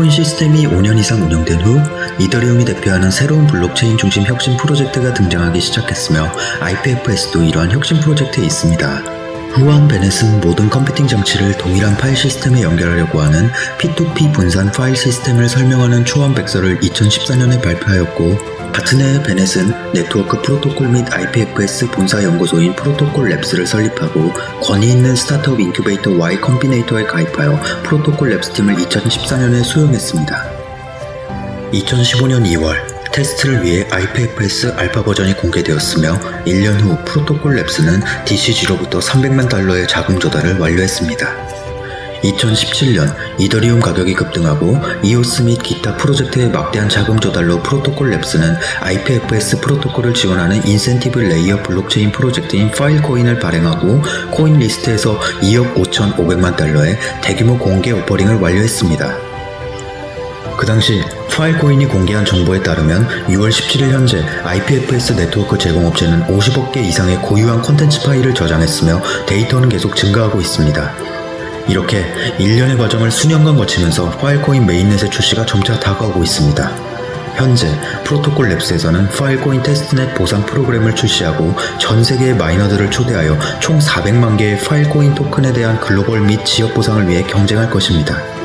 파일코인 시스템이 5년 이상 운영된 후 이더리움이 대표하는 새로운 블록체인 중심 혁신 프로젝트가 등장하기 시작했으며 IPFS도 이러한 혁신 프로젝트에 있습니다. 후안 베넷은 모든 컴퓨팅 장치를 동일한 파일 시스템에 연결하려고 하는 P2P 분산 파일 시스템을 설명하는 초안 백서를 2014년에 발표하였고 같은 해 베넷은 네트워크 프로토콜 및 IPFS 본사 연구소인 프로토콜 랩스를 설립하고 권위 있는 스타트업 인큐베이터 Y 컴비네이터에 가입하여 프로토콜 랩스 팀을 2014년에 수용했습니다. 2015년 2월 테스트를 위해 IPFS 알파 버전이 공개되었으며 1년 후 프로토콜 랩스는 DCG로부터 300만 달러의 자금 조달을 완료했습니다. 2017년 이더리움 가격이 급등하고 이오스 및 기타 프로젝트의 막대한 자금 조달로 프로토콜 랩스는 IPFS 프로토콜을 지원하는 인센티브 레이어 블록체인 프로젝트인 파일코인을 발행하고 코인 리스트에서 2억 5,500만 달러의 대규모 공개 오퍼링을 완료했습니다. 그 당시 파일코인이 공개한 정보에 따르면 6월 17일 현재 IPFS 네트워크 제공업체는 50억 개 이상의 고유한 콘텐츠 파일을 저장했으며 데이터는 계속 증가하고 있습니다. 이렇게 일련의 과정을 수년간 거치면서 파일코인 메인넷의 출시가 점차 다가오고 있습니다. 현재 프로토콜 랩스에서는 파일코인 테스트넷 보상 프로그램을 출시하고 전 세계의 마이너들을 초대하여 총 400만 개의 파일코인 토큰에 대한 글로벌 및 지역 보상을 위해 경쟁할 것입니다.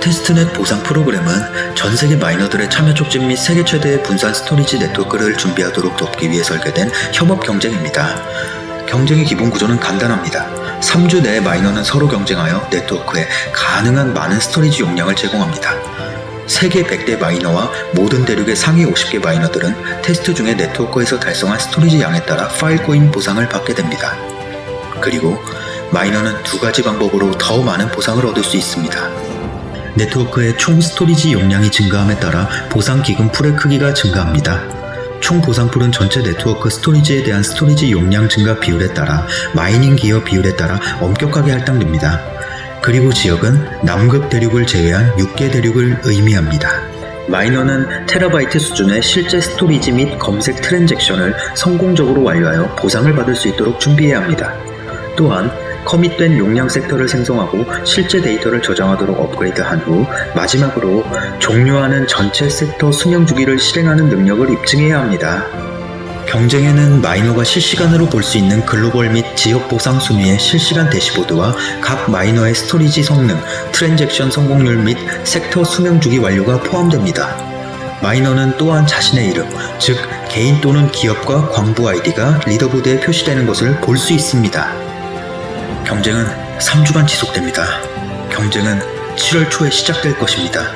테스트넷 보상 프로그램은 전 세계 마이너들의 참여 촉진 및 세계 최대의 분산 스토리지 네트워크를 준비하도록 돕기 위해 설계된 협업 경쟁입니다. 경쟁의 기본 구조는 간단합니다. 3주 내에 마이너는 서로 경쟁하여 네트워크에 가능한 많은 스토리지 용량을 제공합니다. 세계 100대 마이너와 모든 대륙의 상위 50개 마이너들은 테스트 중에 네트워크에서 달성한 스토리지 양에 따라 파일 코인 보상을 받게 됩니다. 그리고 마이너는 두 가지 방법으로 더 많은 보상을 얻을 수 있습니다. 네트워크의 총 스토리지 용량이 증가함에 따라 보상 기금 풀의 크기가 증가합니다. 총 보상풀은 전체 네트워크 스토리지에 대한 스토리지 용량 증가 비율에 따라 마이닝 기여 비율에 따라 엄격하게 할당됩니다. 그리고 지역은 남극 대륙을 제외한 6개 대륙을 의미합니다. 마이너는 테라바이트 수준의 실제 스토리지 및 검색 트랜잭션을 성공적으로 완료하여 보상을 받을 수 있도록 준비해야 합니다. 또한 커밋된 용량 섹터를 생성하고 실제 데이터를 저장하도록 업그레이드한 후 마지막으로 종료하는 전체 섹터 수명 주기를 실행하는 능력을 입증해야 합니다. 경쟁에는 마이너가 실시간으로 볼 수 있는 글로벌 및 지역 보상 순위의 실시간 대시보드와 각 마이너의 스토리지 성능, 트랜잭션 성공률 및 섹터 수명 주기 완료가 포함됩니다. 마이너는 또한 자신의 이름, 즉 개인 또는 기업과 광부 아이디가 리더보드에 표시되는 것을 볼 수 있습니다. 경쟁은 3주간 지속됩니다. 경쟁은 7월 초에 시작될 것입니다.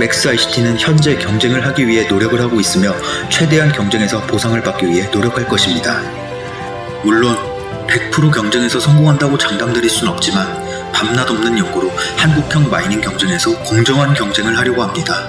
맥스 ICT는 현재 경쟁을 하기 위해 노력을 하고 있으며 최대한 경쟁에서 보상을 받기 위해 노력할 것입니다. 물론 100% 경쟁에서 성공한다고 장담드릴 순 없지만 밤낮 없는 연구로 한국형 마이닝 경쟁에서 공정한 경쟁을 하려고 합니다.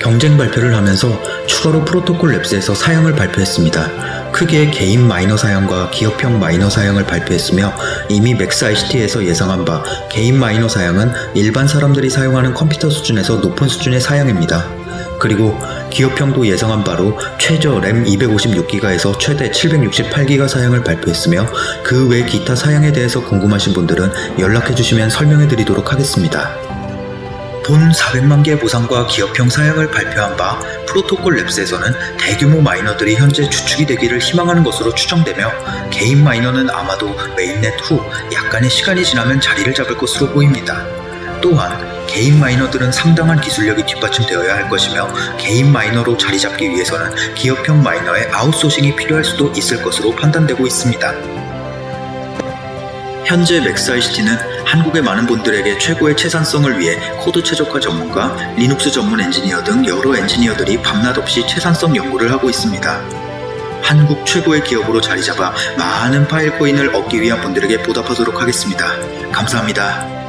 경쟁 발표를 하면서 추가로 프로토콜 랩스에서 사양을 발표했습니다. 크게 개인 마이너 사양과 기업형 마이너 사양을 발표했으며 이미 맥스 ICT에서 예상한 바 개인 마이너 사양은 일반 사람들이 사용하는 컴퓨터 수준에서 높은 수준의 사양입니다. 그리고 기업형도 예상한 바로 최저 램 256기가에서 최대 768기가 사양을 발표했으며 그 외 기타 사양에 대해서 궁금하신 분들은 연락해 주시면 설명해 드리도록 하겠습니다. 본 400만 개 보상과 기업형 사양을 발표한 바 프로토콜 랩스에서는 대규모 마이너들이 현재 주축이 되기를 희망하는 것으로 추정되며 개인 마이너는 아마도 메인넷 후 약간의 시간이 지나면 자리를 잡을 것으로 보입니다. 또한 개인 마이너들은 상당한 기술력이 뒷받침되어야 할 것이며 개인 마이너로 자리 잡기 위해서는 기업형 마이너의 아웃소싱이 필요할 수도 있을 것으로 판단되고 있습니다. 현재 ICT는 한국의 많은 분들에게 최고의 채산성을 위해 코드 최적화 전문가, 리눅스 전문 엔지니어 등 여러 엔지니어들이 밤낮 없이 채산성 연구를 하고 있습니다. 한국 최고의 기업으로 자리 잡아 많은 파일 코인을 얻기 위한 분들에게 보답하도록 하겠습니다. 감사합니다.